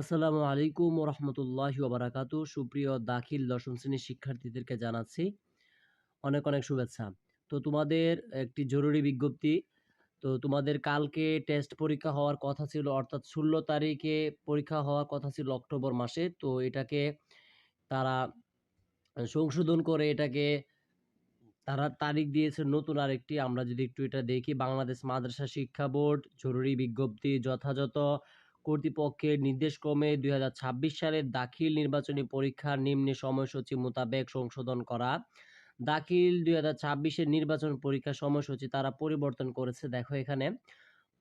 আসসালামু আলাইকুম রহমতুল্লাহি ওবারাকাতু। সুপ্রিয় দাখিল দশম শ্রেণির শিক্ষার্থীদেরকে জানাচ্ছি অনেক অনেক শুভেচ্ছা। তো তোমাদের একটি জরুরি বিজ্ঞপ্তি, তো তোমাদের কালকে টেস্ট পরীক্ষা হওয়ার কথা ছিল, অর্থাৎ ষোলো তারিখে পরীক্ষা হওয়ার কথা ছিল অক্টোবর মাসে, তো এটাকে তারা সংশোধন করে এটাকে তারা তারিখ দিয়েছে নতুন আরেকটি। আমরা যদি একটু এটা দেখি, বাংলাদেশ মাদ্রাসা শিক্ষা বোর্ড, জরুরি বিজ্ঞপ্তি, যথাযথ কর্তৃপক্ষের নির্দেশক্রমে দুই হাজার ছাব্বিশ সালের দাখিল নির্বাচনী পরীক্ষার নিম্নে সময়সূচি মোতাবেক সংশোধন করা। দাখিল দুই হাজার ছাব্বিশের নির্বাচন পরীক্ষা সময়সূচি তারা পরিবর্তন করেছে। দেখো এখানে,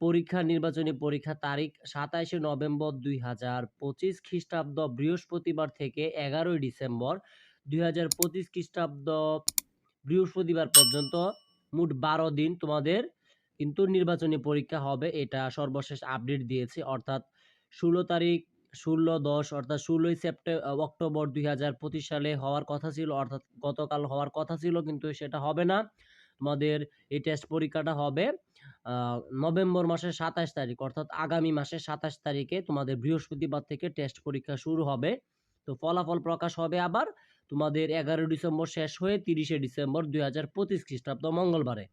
পরীক্ষা নির্বাচনী পরীক্ষা তারিখ সাতাইশে নভেম্বর দুই হাজার পঁচিশ খ্রিস্টাব্দ বৃহস্পতিবার থেকে এগারোই ডিসেম্বর দুই হাজার পঁচিশ খ্রিস্টাব্দ বৃহস্পতিবার পর্যন্ত। মোট বারো দিন তোমাদের কিন্তু নির্বাচনী পরীক্ষা হবে, এটা সর্বশেষ আপডেট দিয়েছে। অর্থাৎ ষোলো তারিখ, ষোলো দশ, অর্থাৎ ষোলোই সেপ্টেম্বর অক্টোবর দুই হাজার পঁচিশ সালে হওয়ার কথা ছিল, অর্থাৎ গতকাল হওয়ার কথা ছিল, কিন্তু সেটা হবে না। তোমাদের এই টেস্ট পরীক্ষাটা হবে নভেম্বর মাসের সাতাশ তারিখ, অর্থাৎ আগামী মাসের সাতাশ তারিখে তোমাদের বৃহস্পতিবার থেকে টেস্ট পরীক্ষা শুরু হবে। তো ফলাফল প্রকাশ হবে আবার তোমাদের এগারো ডিসেম্বর শেষ হয়ে তিরিশে ডিসেম্বর দুই হাজার পঁচিশ খ্রিস্টাব্দ মঙ্গলবারে।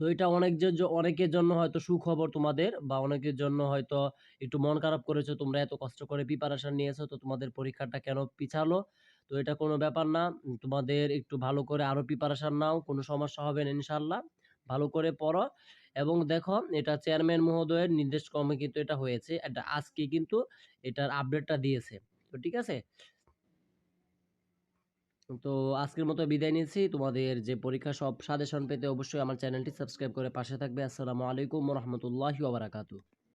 তো এটা অনেক যে অনেকের জন্য হয়তো সুখবর তোমাদের বা অনেকের জন্য হয়তো একটু মন খারাপ করেছ, তোমরা এত কষ্ট করে প্রিপারেশন নিয়েছো, তো তোমাদের পরীক্ষাটা কেন পিছালো? তো এটা কোনো ব্যাপার না, তোমাদের একটু ভালো করে আরও প্রিপারেশন নাও, কোনো সমস্যা হবে না ইনশাল্লাহ, ভালো করে পড়ো। এবং দেখো, এটা চেয়ারম্যান মহোদয়ের নির্দেশক্রমে কিন্তু এটা হয়েছে, এটা আজকে কিন্তু এটার আপডেটটা দিয়েছে। তো ঠিক আছে? তো আজকের মতো বিদায় নিয়েছি তোমাদের যে পরীক্ষা সব সাজেশন পেতে অবশ্যই আমার চ্যানেলটি সাবস্ক্রাইব করে পাশে থাকবে। আসসালামু আলাইকুম রহমতুল্লাহি ওবরাকাতু